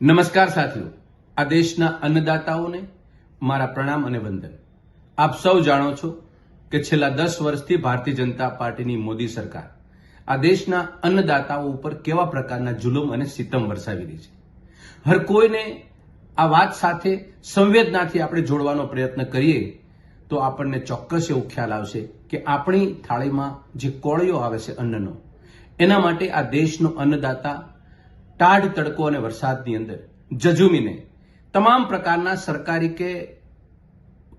નમસ્કાર સાથીઓ. આ દેશના અન્નદાતાઓને મારા પ્રણામ અને વંદન. આપ સૌ જાણો છો કે છેલ્લા દસ વર્ષથી ભારતીય જનતા પાર્ટીની મોદી સરકાર આ દેશના અન્નદાતાઓ ઉપર કેવા પ્રકારના જુલુમ અને સિતમ વરસાવી રહી છે. હર કોઈને આ વાત સાથે સંવેદનાથી આપણે જોડવાનો પ્રયત્ન કરીએ તો આપણને ચોક્કસ એવું ખ્યાલ આવશે કે આપણી થાળીમાં જે કોળિયો આવે છે અન્નનો, એના માટે આ દેશનો અન્નદાતા ટાઢ તડકો અને વરસાદની અંદર, જજુમીને, તમામ પ્રકારના સરકારી કે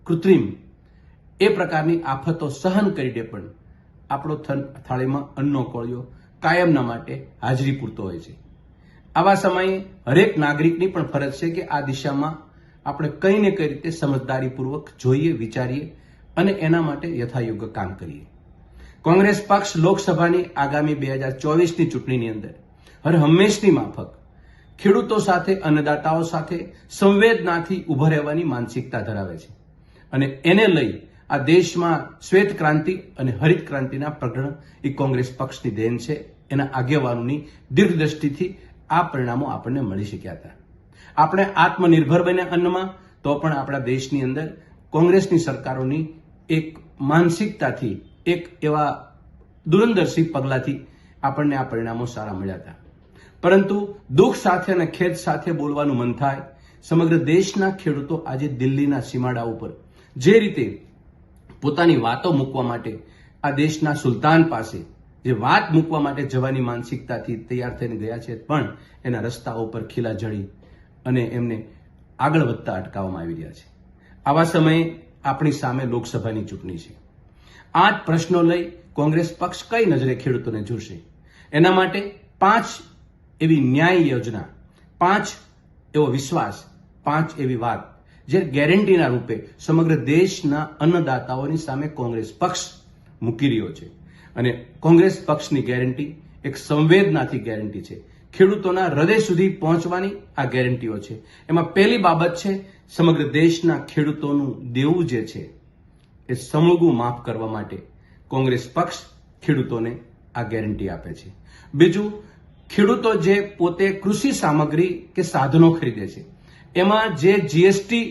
કૃત્રિમ, એ પ્રકારની આફતો સહન કરીને પણ આપણો થાળીમાં અન્નનો કોળિયો કાયમના માટે હાજરી પૂરતો હોય છે. આવા સમયે હરેક નાગરિકની પણ ફરજ છે કે આ દિશામાં આપણે કઈ ને કઈ રીતે સમજદારીપૂર્વક જોઈએ, વિચારીએ અને એના માટે યથાયોગ્ય કામ કરીએ. કોંગ્રેસ પક્ષ લોકસભાની આગામી બે હજાર ચોવીસની ચૂંટણીની અંદર હર હંમેશની માફક. ખેડૂતો સાથે, અન્નદાતાઓ સાથે સંવેદનાથી ઊભા રહેવાની માનસિકતા ધરાવે છે. અને એને લઈ આ દેશમાં શ્વેત ક્રાંતિ અને હરિત ક્રાંતિના પ્રગણ એ કોંગ્રેસ પક્ષની દેન છે. એના આગેવાનોની દીર્ઘદ્રષ્ટિથી આ પરિણામો આપણને મળી શક્યા હતા. આપણે આત્મનિર્ભર બન્યા અન્નમાં, તો પણ આપણા દેશની અંદર કોંગ્રેસની સરકારોની એક માનસિકતાથી, એક એવા દૂરંદર્શી પગલાંથી આપણને આ પરિણામો સારા મળ્યા હતા. પરંતુ દુઃખ સાથે અને ખેદ સાથે બોલવાનું મન થાય, સમગ્ર દેશના ખેડૂતો આજે દિલ્હીના સીમાડા ઉપર. જે રીતે પોતાની વાતો મૂકવા માટે આ દેશના સુલતાન પાસે જે વાત મૂકવા માટે જવાની માનસિકતાથી તૈયાર થઈને ગયા છે, પણ એના રસ્તાઓ પર ખીલા જડી અને એમને આગળ વધતા અટકાવવામાં આવી રહ્યા છે. આવા સમયે આપણી સામે લોકસભાની ચૂંટણી છે. આ જ પ્રશ્નો લઈ કોંગ્રેસ પક્ષ કઈ નજરે ખેડૂતોને જોશે? એના માટે પાંચ એવી ન્યાય યોજના, પાંચ એવો વિશ્વાસ, પાંચ એવી વાત, જે ગેરંટીના રૂપે સમગ્ર દેશના અન્નદાતાઓની સામે કોંગ્રેસ પક્ષ મૂકી રહ્યો છે. અને કોંગ્રેસ પક્ષની ગેરંટી એક સંવેદનાથી ગેરંટી છે. ખેડૂતોના હૃદય સુધી પહોંચવાની આ ગેરંટીઓ છે. એમાં પહેલી બાબત છે, સમગ્ર દેશના ખેડૂતોનું દેવું જે છે, એ સમૂળગું માફ કરવા માટે કોંગ્રેસ પક્ષ ખેડૂતોને આ ગેરંટી આપે છે. બીજું ખેડૂતો જે પોતે કૃષિ સામગ્રી કે સાધનો ખરીદે છે, એમાં જે જીએસટી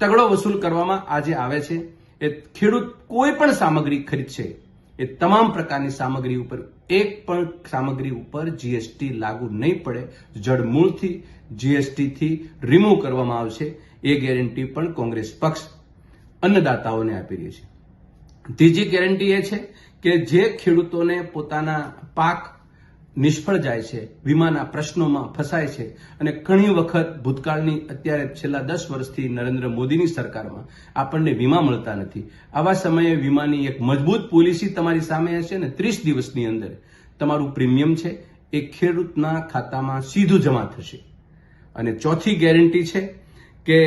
તગડો વસૂલ કરવામાં આજે આવે છે, એ ખેડૂત કોઈ પણ સામગ્રી ખરીદશે, એ તમામ પ્રકારની સામગ્રી ઉપર, એક પણ સામગ્રી ઉપર જીએસટી લાગુ નહીં પડે. જડમૂળથી જીએસટીથી રિમૂવ કરવામાં આવશે, એ ગેરંટી પણ કોંગ્રેસ પક્ષ અન્નદાતાઓને આપી રહી છે. ત્રીજી ગેરંટી એ છે કે જે ખેડૂતોને પોતાના પાક નિષ્ફળ જાય છે, વીમાના પ્રશ્નોમાં ફસાય છે અને ઘણી વખત ભૂતકાળની અત્યારે છેલ્લા દસ વર્ષથી નરેન્દ્ર મોદીની સરકારમાં આપણને વીમા મળતા નથી. આવા સમયે વીમાની એક મજબૂત પોલિસી તમારી સામે હશે ને ત્રીસ દિવસની અંદર તમારું પ્રીમિયમ છે, એ ખેડૂતના ખાતામાં સીધું જમા થશે. અને ચોથી ગેરંટી છે કે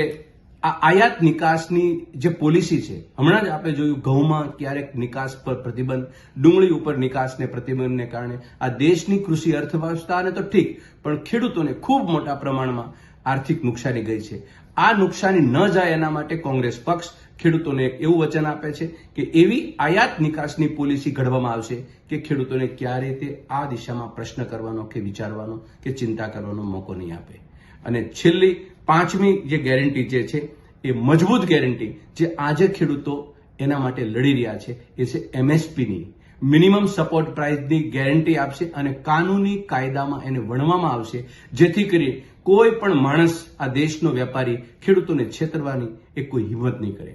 આ આયાત નિકાસની જે પોલિસી છે, હમણાં જ આપણે જોયું ઘઉંમાં ક્યારેક નિકાસ પર પ્રતિબંધ, ડુંગળી ઉપર નિકાસને પ્રતિબંધને કારણે આ દેશની કૃષિ અર્થવ્યવસ્થાને તો ઠીક, પણ ખેડૂતોને ખૂબ મોટા પ્રમાણમાં આર્થિક નુકસાની ગઈ છે. આ નુકસાની ન જાય એના માટે કોંગ્રેસ પક્ષ ખેડૂતોને એક એવું વચન આપે છે કે એવી આયાત નિકાસની પોલિસી ઘડવામાં આવશે કે ખેડૂતોને ક્યારે તે આ દિશામાં પ્રશ્ન કરવાનો કે વિચારવાનો કે ચિંતા કરવાનો મોકો નહીં આપે. અને છેલ્લી પાંચમી જે ગેરંટી જે છે, એ મજબૂત ગેરંટી જે આજે ખેડૂતો એના માટે લડી રહ્યા છે, એ છે એમએસપીની મિનિમમ સપોર્ટ પ્રાઇસની ગેરંટી આપશે અને કાનૂની કાયદામાં એને વણવામાં આવશે, જેથી કરી કોઈ પણ માણસ આ દેશનો વેપારી ખેડૂતોને છેતરવાની એ કોઈ હિંમત નહીં કરે.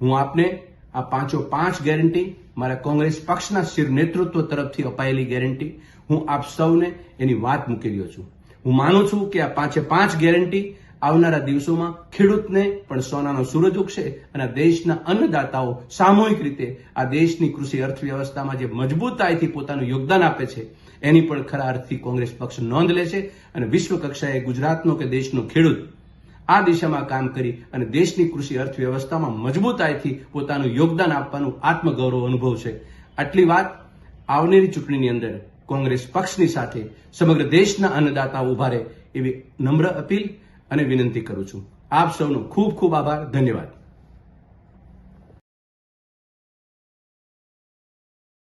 હું આપને આ પાંચો પાંચ ગેરંટી મારા કોંગ્રેસ પક્ષના શિર નેતૃત્વ તરફથી અપાયેલી ગેરંટી હું આપ સૌને એની વાત મૂકી રહ્યો છું. હું માનું છું કે આ પાંચે પાંચ ગેરંટી આવનારા દિવસોમાં ખેડૂતને પણ સોનાનો સૂરજ ઉગશે અને દેશના અન્નદાતાઓ સામૂહિક રીતે આ દેશની કૃષિ અર્થવ્યવસ્થામાં જે મજબૂતાઈથી પોતાનું યોગદાન આપે છે, એની પણ ખરા અર્થથી કોંગ્રેસ પક્ષ નોંધ લે છે અને વિશ્વ ગુજરાતનો કે દેશનો ખેડૂત આ દિશામાં કામ કરી અને દેશની કૃષિ અર્થવ્યવસ્થામાં મજબૂતાઈથી પોતાનું યોગદાન આપવાનું આત્મગૌરવ અનુભવ છે. આટલી વાત આવનારી ચૂંટણીની અંદર કોંગ્રેસ પક્ષની સાથે સમગ્ર દેશના અન્નદાતા ઊભા રહે એવી નમ્ર અપીલ અને વિનંતી કરું છું. આપ સૌનો ખૂબ ખૂબ આભાર. ધન્યવાદ.